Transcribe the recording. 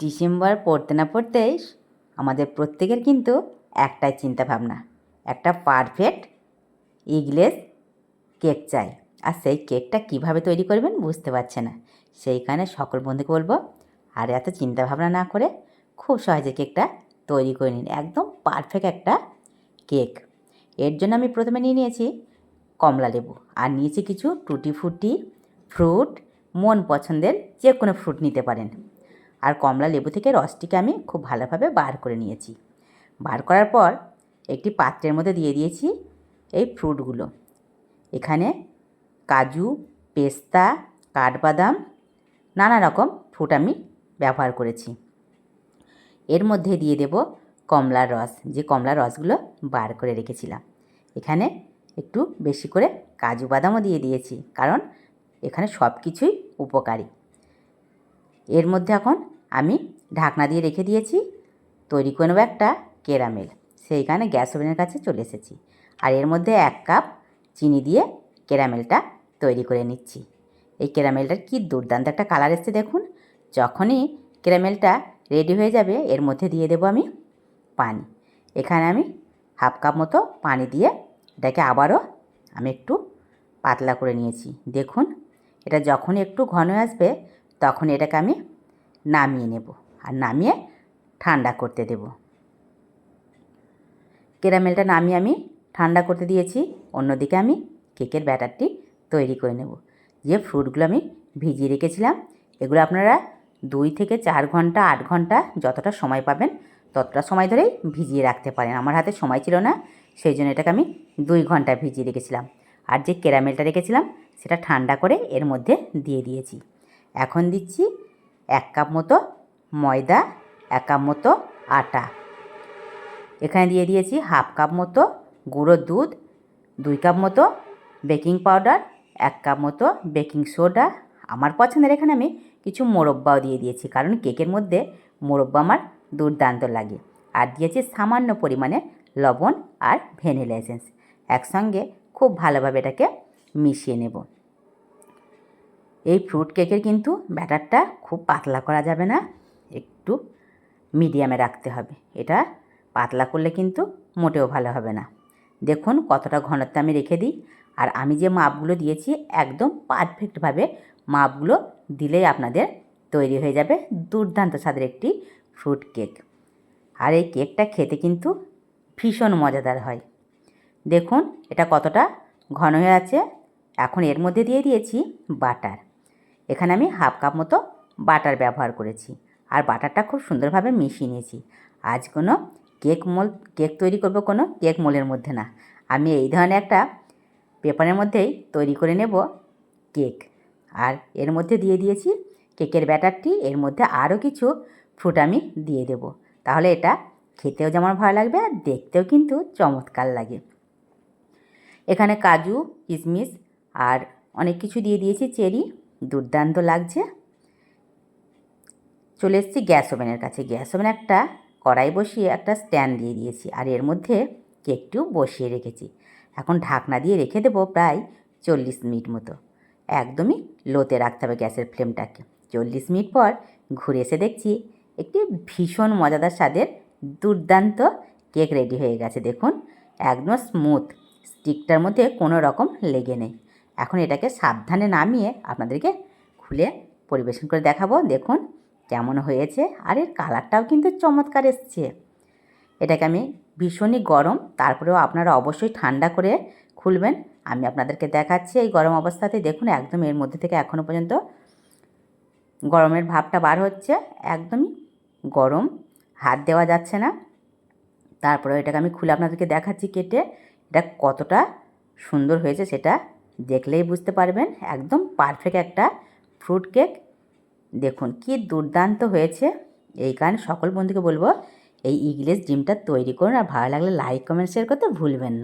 December পড়তে না পড়তেই আমাদের প্রত্যেকের কিন্তু একটাই চিন্তা ভাবনা একটা পারফেক্ট ইগলেস কেক চাই। আর সেই কেকটা কীভাবে তৈরি করবেন বুঝতে পারছে না। সেইখানে সকল বন্ধুকে বলব, আর এত চিন্তা ভাবনা না করে খুব সহজে কেকটা তৈরি করে নিন। একদম পারফেক্ট একটা কেক। এর জন্য আমি প্রথমে নিয়ে নিয়েছি কমলা লেবু, আর নিয়েছি কিছু টুটি ফুটি ফ্রুট মন পছন্দের যে কোনো ফ্রুট নিতে পারেন। আর কমলা লেবু থেকে রসটিকে আমি খুব ভালোভাবে বার করে নিয়েছি। বার করার পর একটি পাত্রের মধ্যে দিয়ে দিয়েছি এই ফ্রুটগুলো। এখানে কাজু, পেস্তা, কাঠবাদাম, নানা রকম ফ্রুট আমি ব্যবহার করেছি। এর মধ্যে দিয়ে দেব কমলার রস। যে কমলার রসগুলো বার করে রেখেছিলাম। এখানে একটু বেশি করে কাজু বাদামও দিয়ে দিয়েছি, কারণ এখানে সব কিছুই উপকারী। এর মধ্যে এখন আমি ঢাকনা দিয়ে রেখে দিয়েছি, তৈরি করে নেব একটা ক্যারামেল। সেইখানে গ্যাস ওভেনের কাছে চলে এসেছি। আর এর মধ্যে এক কাপ চিনি দিয়ে ক্যারামেলটা তৈরি করে নিচ্ছি। এই ক্যারামেলটার কি দুর্দান্ত একটা কালার এসছে দেখুন। যখনই ক্যারামেলটা রেডি হয়ে যাবে, এর মধ্যে দিয়ে দেবো আমি পানি। এখানে আমি হাফ কাপ মতো পানি দিয়ে এটাকে আবারও আমি একটু পাতলা করে নিয়েছি। দেখুন, এটা যখন একটু ঘন আসবে তখন এটাকে আমি নামিয়ে নেব আর নামিয়ে ঠান্ডা করতে দেব। ক্যারামেলটা নামিয়ে আমি ঠান্ডা করতে দিয়েছি। অন্যদিকে আমি কেকের ব্যাটারটি তৈরি করে নেব। যে ফ্রুটগুলো আমি ভিজিয়ে রেখেছিলাম, এগুলো আপনারা দুই থেকে চার ঘণ্টা, আট ঘণ্টা যতটা সময় পাবেন ততটা সময় ধরেই ভিজিয়ে রাখতে পারেন। আমার হাতে সময় ছিল না, সেই জন্য এটাকে আমি দুই ঘণ্টা ভিজিয়ে রেখেছিলাম। আর যে ক্যারামেলটা রেখেছিলাম, সেটা ঠান্ডা করে এর মধ্যে দিয়ে দিয়েছি। এখন দিচ্ছি এক কাপ মতো ময়দা, এক কাপ মতো আটা। এখানে দিয়ে দিয়েছি হাফ কাপ মতো গুঁড়ো দুধ, দুই কাপ মতো বেকিং পাউডার, এক কাপ মতো বেকিং সোডা। আমার পছন্দের এখানে আমি কিছু মোরব্বাও দিয়ে দিয়েছি, কারণ কেকের মধ্যে মোরব্বা আমার দুর্দান্ত লাগে। আর দিয়েছি সামান্য পরিমাণে লবণ আর ভ্যানিলা এসেন্স। একসঙ্গে খুব ভালোভাবে এটাকে মিশিয়ে নেব। এই ফ্রুট কেকের কিন্তু ব্যাটারটা খুব পাতলা করা যাবে না, একটু মিডিয়ামে রাখতে হবে। এটা পাতলা করলে কিন্তু মোটেও ভালো হবে না। দেখুন কতটা ঘনত্ব আমি রেখে দিই, আর আমি যে মাপগুলো দিয়েছি একদম পারফেক্টভাবে মাপগুলো দিলেই আপনাদের তৈরি হয়ে যাবে দুর্দান্ত স্বাদের একটি ফ্রুট কেক আর এই কেকটা খেতে কিন্তু ভীষণ মজাদার হয়। দেখুন এটা কতটা ঘন হয়ে আছে। এখন এর মধ্যে দিয়ে দিয়েছি বাটার এখানে আমি হাফ কাপ মতো বাটার ব্যবহার করেছি। আর বাটারটা খুব সুন্দরভাবে মিশিয়ে নিয়েছি। আজ কোনো কেক মোল, কেক তৈরি করব কোনো কেক মোলের মধ্যে না। আমি এই ধরনের একটা পেপারের মধ্যেই তৈরি করে নেব কেক। আর এর মধ্যে দিয়ে দিয়েছি কেকের ব্যাটারটি। এর মধ্যে আরও কিছু ফ্রুট আমি দিয়ে দেব। তাহলে এটা খেতেও যেমন ভালো লাগবে, আর দেখতেও কিন্তু চমৎকার লাগে। এখানে কাজু, কিশমিশ আর অনেক কিছু দিয়ে দিয়েছি, চেরি। দুর্দান্ত লাগছে। চলে এসেছি গ্যাস ওভেনের কাছে। গ্যাস ওভেন একটা কড়াই বসিয়ে একটা স্ট্যান্ড দিয়ে দিয়েছি আর এর মধ্যে কেকটিও বসিয়ে রেখেছি। এখন ঢাকনা দিয়ে রেখে দেবো প্রায় চল্লিশ মিনিট মতো। একদমই লোতে রাখতে হবে গ্যাসের ফ্লেমটাকে। চল্লিশ মিনিট পর ঘুরে এসে দেখছি একটি ভীষণ মজাদার স্বাদের দুর্দান্ত কেক রেডি হয়ে গেছে। দেখুন, একদম স্মুথ, স্টিকটার মধ্যে কোনো রকম লেগে নেই। এখন এটাকে সাবধানে নামিয়ে আপনাদেরকে খুলে পরিবেশন করে দেখাবো। দেখুন কেমন হয়েছে আর এর কালারটাও কিন্তু চমৎকার এসছে। এটাকে আমি ভীষণই গরম, তারপরেও আপনারা অবশ্যই ঠান্ডা করে খুলবেন। আমি আপনাদেরকে দেখাচ্ছি এই গরম অবস্থাতে। দেখুন একদম এর মধ্যে থেকে এখনও পর্যন্ত গরমের ভাবটা বার হচ্ছে, একদমই গরম, হাত দেওয়া যাচ্ছে না। তারপরে এটাকে আমি খুলে আপনাদেরকে দেখাচ্ছি কেটে, এটা কতটা সুন্দর হয়েছে সেটা দেখলেই বুঝতে পারবেন, একদম পারফেক্ট একটা ফ্রুট কেক দেখুন কি দুর্দান্ত হয়েছে। এই কারণে সকল বন্ধুকে বলব, এই ইংলিশ ডিমটা তৈরি করুন। আর ভালো লাগলে লাইক কমেন্ট শেয়ার করতে ভুলবেন না।